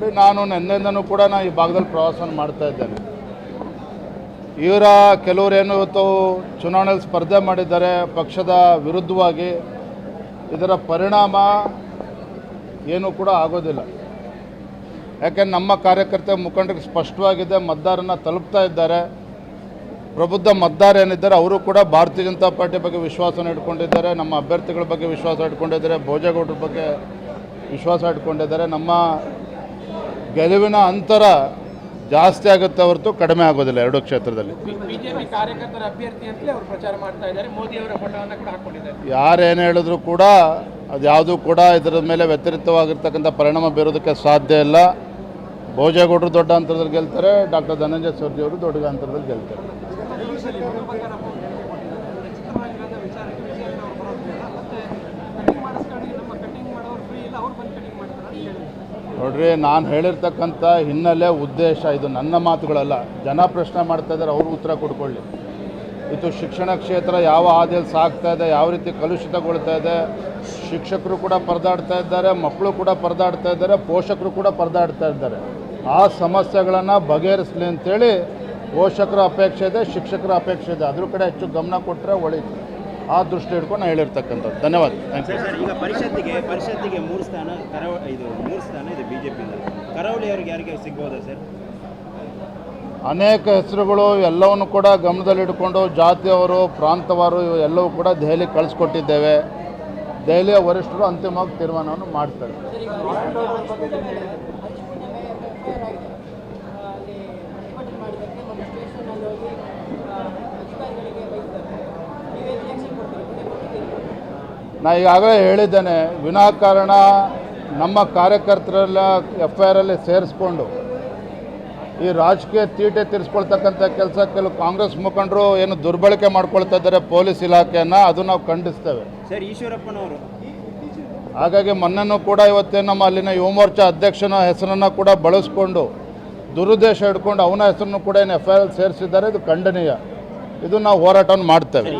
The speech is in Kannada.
ನೋಡಿ ನಾನು ನಿನ್ನೆಯಿಂದನೂ ಕೂಡ ನಾನು ಈ ಭಾಗದಲ್ಲಿ ಪ್ರವಾಸವನ್ನು ಮಾಡ್ತಾ ಇದ್ದೇನೆ. ಇವರ ಕೆಲವರೇನು ಇವತ್ತು ಚುನಾವಣೆಯಲ್ಲಿ ಸ್ಪರ್ಧೆ ಮಾಡಿದ್ದಾರೆ, ಪಕ್ಷದ ವಿರುದ್ಧವಾಗಿ ಇದರ ಪರಿಣಾಮ ಏನೂ ಕೂಡ ಆಗೋದಿಲ್ಲ. ಯಾಕೆಂದ್ರೆ ನಮ್ಮ ಕಾರ್ಯಕರ್ತ ಮುಖಂಡರಿಗೆ ಸ್ಪಷ್ಟವಾಗಿದೆ ಮತದಾರನ ತಲುಪ್ತಾ ಇದ್ದಾರೆ. ಪ್ರಬುದ್ಧ ಮತದಾರ ಏನಿದ್ದಾರೆ, ಅವರು ಕೂಡ ಭಾರತೀಯ ಜನತಾ ಪಾರ್ಟಿ ಬಗ್ಗೆ ವಿಶ್ವಾಸನ ಇಟ್ಕೊಂಡಿದ್ದಾರೆ, ನಮ್ಮ ಅಭ್ಯರ್ಥಿಗಳ ಬಗ್ಗೆ ವಿಶ್ವಾಸ ಇಟ್ಕೊಂಡಿದ್ದಾರೆ, ಭೋಜೇಗೌಡರ ಬಗ್ಗೆ ವಿಶ್ವಾಸ ಇಟ್ಕೊಂಡಿದ್ದಾರೆ, ನಮ್ಮ ಗೆಲುವಿನ ಅಂತರ ಜಾಸ್ತಿ ಆಗುತ್ತೆ ಹೊರತು ಕಡಿಮೆ ಆಗೋದಿಲ್ಲ ಎರಡು ಕ್ಷೇತ್ರದಲ್ಲಿ. ಬಿಜೆಪಿ ಕಾರ್ಯಕರ್ತರ ಅಭ್ಯರ್ಥಿ ಅಂತಲೇ ಅವರು ಪ್ರಚಾರ ಮಾಡ್ತಾ ಇದ್ದಾರೆ. ಮೋದಿ ಅವರ ಫೋಟೋವನ್ನು ಕೂಡ ಹಾಕೊಂಡಿದ್ದಾರೆ. ಯಾರೇನು ಹೇಳಿದ್ರು ಕೂಡ ಅದು ಯಾವುದೂ ಕೂಡ ಇದರ ಮೇಲೆ ವ್ಯತಿರಿಕ್ತವಾಗಿರ್ತಕ್ಕಂಥ ಪರಿಣಾಮ ಬೀರೋದಕ್ಕೆ ಸಾಧ್ಯ ಇಲ್ಲ. ಭೋಜೇಗೌಡರು ದೊಡ್ಡ ಅಂತರದಲ್ಲಿ ಗೆಲ್ತಾರೆ ಡಾಕ್ಟರ್ ಧನಂಜಯ ಸರ್ಜಿ ಅವರು ದೊಡ್ಡ ಅಂತರದಲ್ಲಿ ಗೆಲ್ತಾರೆ. ನೋಡ್ರಿ, ನಾನು ಹೇಳಿರ್ತಕ್ಕಂಥ ಹಿನ್ನೆಲೆ ಉದ್ದೇಶ ಇದು ನನ್ನ ಮಾತುಗಳಲ್ಲ. ಜನ ಪ್ರಶ್ನೆ ಮಾಡ್ತಾ ಇದ್ದಾರೆ, ಅವರು ಉತ್ತರ ಕೊಡ್ಕೊಳ್ಳಿ. ಇದು ಶಿಕ್ಷಣ ಕ್ಷೇತ್ರ ಯಾವ ಹಾದಿಯಲ್ಲಿ ಸಾಗ್ತಾ ಇದೆ, ಯಾವ ರೀತಿ ಕಲುಷಿತಗೊಳ್ತಾ ಇದೆ, ಶಿಕ್ಷಕರು ಕೂಡ ಪರದಾಡ್ತಾ ಇದ್ದಾರೆ, ಮಕ್ಕಳು ಕೂಡ ಪರದಾಡ್ತಾ ಇದ್ದಾರೆ, ಪೋಷಕರು ಕೂಡ ಪರದಾಡ್ತಾ ಇದ್ದಾರೆ. ಆ ಸಮಸ್ಯೆಗಳನ್ನು ಬಗೆಹರಿಸಲಿ ಅಂತೇಳಿ ಪೋಷಕರ ಅಪೇಕ್ಷೆ ಇದೆ, ಶಿಕ್ಷಕರ ಅಪೇಕ್ಷೆ ಇದೆ. ಅದ್ರ ಕಡೆ ಹೆಚ್ಚು ಗಮನ ಕೊಟ್ಟರೆ ಒಳಿತು ಆ ದೃಷ್ಟಿ ನಾನು ಹೇಳಿರ್ತಕ್ಕಂಥದ್ದು. ಧನ್ಯವಾದ. ಕರಾವಳಿ ಅವ್ರಿಗೆ ಯಾರಿಗೆ ಸಿಗ್ಬೋದಾ ಸರ್? ಅನೇಕ ಹೆಸರುಗಳು ಎಲ್ಲವನ್ನು ಕೂಡ ಗಮನದಲ್ಲಿಟ್ಟುಕೊಂಡು ಜಾತಿಯವರು, ಪ್ರಾಂತವರು ಎಲ್ಲವೂ ಕೂಡ ದೆಹಲಿ ಕಳಿಸ್ಕೊಟ್ಟಿದ್ದೇವೆ. ದೆಹಲಿಯ ವರಿಷ್ಠರು ಅಂತಿಮವಾಗಿ ತೀರ್ಮಾನವನ್ನು ಮಾಡ್ತಾರೆ. ನಾ ಈಗಾಗಲೇ ಹೇಳಿದ್ದೇನೆ, ವಿನಾಕಾರಣ ನಮ್ಮ ಕಾರ್ಯಕರ್ತರೆಲ್ಲ ಎಫ್ ಐ ಆರಲ್ಲಿ ಸೇರಿಸ್ಕೊಂಡು ಈ ರಾಜಕೀಯ ತೀಟೆ ತೀರಿಸ್ಕೊಳ್ತಕ್ಕಂಥ ಕೆಲಸ ಕೆಲವು ಕಾಂಗ್ರೆಸ್ ಮುಖಂಡರು ಏನು ದುರ್ಬಳಕೆ ಮಾಡ್ಕೊಳ್ತಾ ಇದ್ದಾರೆ ಪೊಲೀಸ್ ಇಲಾಖೆಯನ್ನು ಅದು ನಾವು ಖಂಡಿಸ್ತೇವೆ. ಸರ್ ಈಶ್ವರಪ್ಪನವರು. ಹಾಗಾಗಿ ಮೊನ್ನೆನೂ ಕೂಡ ಇವತ್ತೇ ನಮ್ಮ ಅಲ್ಲಿನ ಯುವ ಮೋರ್ಚಾ ಅಧ್ಯಕ್ಷನ ಹೆಸರನ್ನು ಕೂಡ ಬಳಸ್ಕೊಂಡು ದುರುದ್ದೇಶ ಹಿಡ್ಕೊಂಡು ಅವನ ಹೆಸರನ್ನು ಕೂಡ ಏನು ಎಫ್ ಐ ಆರ್ ಸೇರಿಸಿದ್ದಾರೆ ಇದು ಖಂಡನೀಯ. ಇದು ನಾವು ಹೋರಾಟವನ್ನು ಮಾಡ್ತೇವೆ.